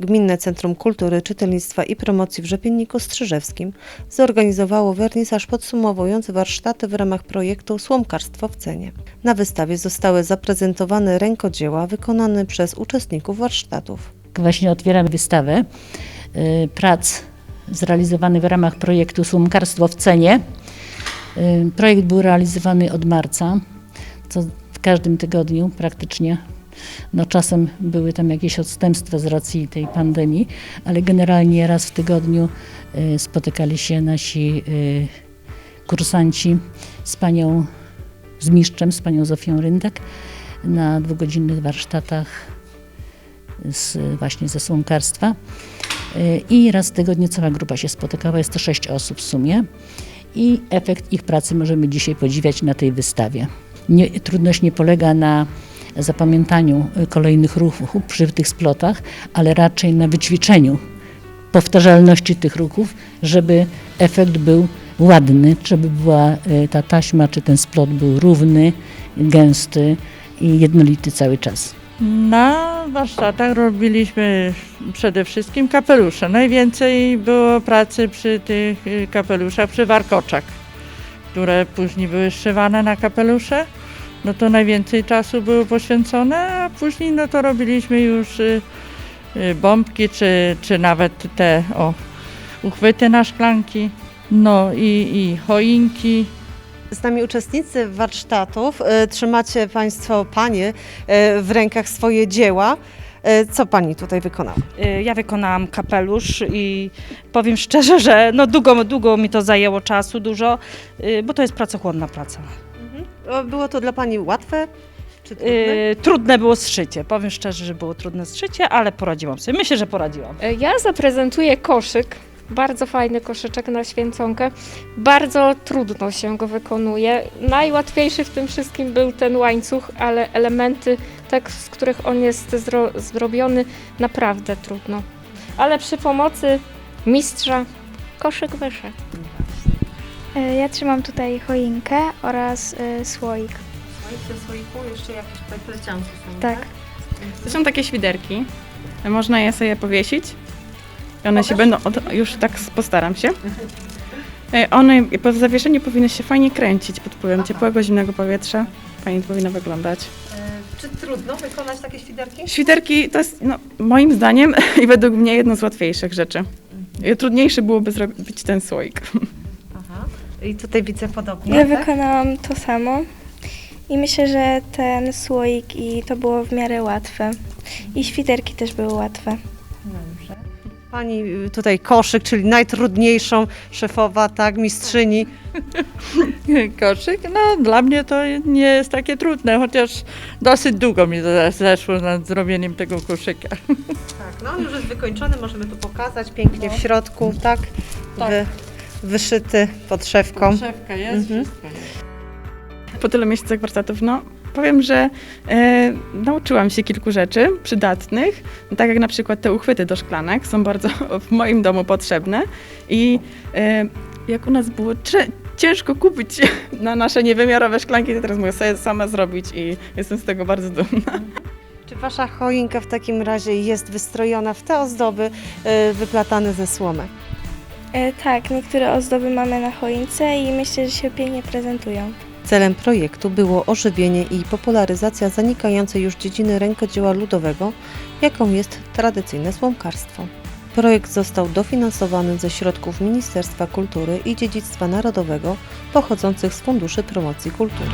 Gminne Centrum Kultury, Czytelnictwa i Promocji w Rzepienniku Strzyżewskim zorganizowało wernisaż podsumowujący warsztaty w ramach projektu Słomkarstwo w cenie. Na wystawie zostały zaprezentowane rękodzieła wykonane przez uczestników warsztatów. Właśnie otwieramy wystawę y, prac zrealizowanych w ramach projektu Słomkarstwo w cenie. Y, Projekt był realizowany od marca, co w każdym tygodniu praktycznie. No czasem były tam jakieś odstępstwa z racji tej pandemii, ale generalnie raz w tygodniu y, spotykali się nasi y, kursanci z panią, z mistrzem, z panią Zofią Ryndak na dwugodzinnych warsztatach z, właśnie ze słomkarstwa. Y, I raz w tygodniu cała grupa się spotykała, jest to sześć osób w sumie. I efekt ich pracy możemy dzisiaj podziwiać na tej wystawie. Nie, trudność nie polega na zapamiętaniu y, kolejnych ruchów przy tych splotach, ale raczej na wyćwiczeniu powtarzalności tych ruchów, żeby efekt był ładny, żeby była y, ta taśma czy ten splot był równy, gęsty i jednolity cały czas. Na warsztatach robiliśmy przede wszystkim kapelusze. Najwięcej było pracy przy tych y, kapeluszach, przy warkoczach, które później były szywane na kapelusze. No to najwięcej czasu było poświęcone, a później no to robiliśmy już y, y, bombki, czy, czy nawet te o, uchwyty na szklanki, no i, i choinki. Z nami uczestnicy warsztatów. E, Trzymacie Państwo, Panie, e, w rękach swoje dzieła. E, Co Pani tutaj wykonała? Y, Ja wykonałam kapelusz i powiem szczerze, że no długo, długo mi to zajęło czasu, dużo, y, bo to jest pracochłonna praca. Było to dla Pani łatwe czy trudne? Y, Trudne było zszycie, powiem szczerze, że było trudne zszycie, ale poradziłam sobie. Myślę, że poradziłam. E, Ja zaprezentuję koszyk. Bardzo fajny koszyczek na święconkę. Bardzo trudno się go wykonuje. Najłatwiejszy w tym wszystkim był ten łańcuch, ale elementy, tak, z których on jest zro- zrobiony, naprawdę trudno. Ale przy pomocy mistrza koszyk wyszedł. E, Ja trzymam tutaj choinkę oraz e, słoik. W słoiku jeszcze jakieś tutaj plecianki są, Tak. To są takie świderki. Można je sobie powiesić. I One się będą, od, już tak postaram się. E, One po zawieszeniu powinny się fajnie kręcić pod wpływem ciepłego, zimnego powietrza. Fajnie to powinno wyglądać. E, Czy trudno wykonać takie świderki? Świderki to jest no, moim zdaniem i według mnie jedno z łatwiejszych rzeczy. I Trudniejszy byłoby zrobić ten słoik. I tutaj widzę podobnie. Ja tak? wykonałam to samo i myślę, że ten słoik i to było w miarę łatwe. I świderki też były łatwe. Dobrze. Pani y, tutaj koszyk, czyli najtrudniejszą szefowa, tak, mistrzyni. Koszyk, no dla mnie to nie jest takie trudne, chociaż dosyć długo mi zeszło nad zrobieniem tego koszyka. Tak, no on już jest wykończony, możemy tu pokazać pięknie w środku, tak? Tak. Wy, wyszyty podszewką. Szewka jest, Mhm. wszystko jest. Po tylu miesiącach warsztatów, no powiem, że e, nauczyłam się kilku rzeczy przydatnych, tak jak na przykład te uchwyty do szklanek są bardzo w moim domu potrzebne i e, jak u nas było ciężko kupić na nasze niewymiarowe szklanki, to teraz mogę sobie sama zrobić i jestem z tego bardzo dumna. Czy wasza choinka w takim razie jest wystrojona w te ozdoby y, wyplatane ze słomy? E, Tak, niektóre ozdoby mamy na choince i myślę, że się pięknie prezentują. Celem projektu było ożywienie i popularyzacja zanikającej już dziedziny rękodzieła ludowego, jaką jest tradycyjne słomkarstwo. Projekt został dofinansowany ze środków Ministerstwa Kultury i Dziedzictwa Narodowego pochodzących z Funduszy Promocji Kultury.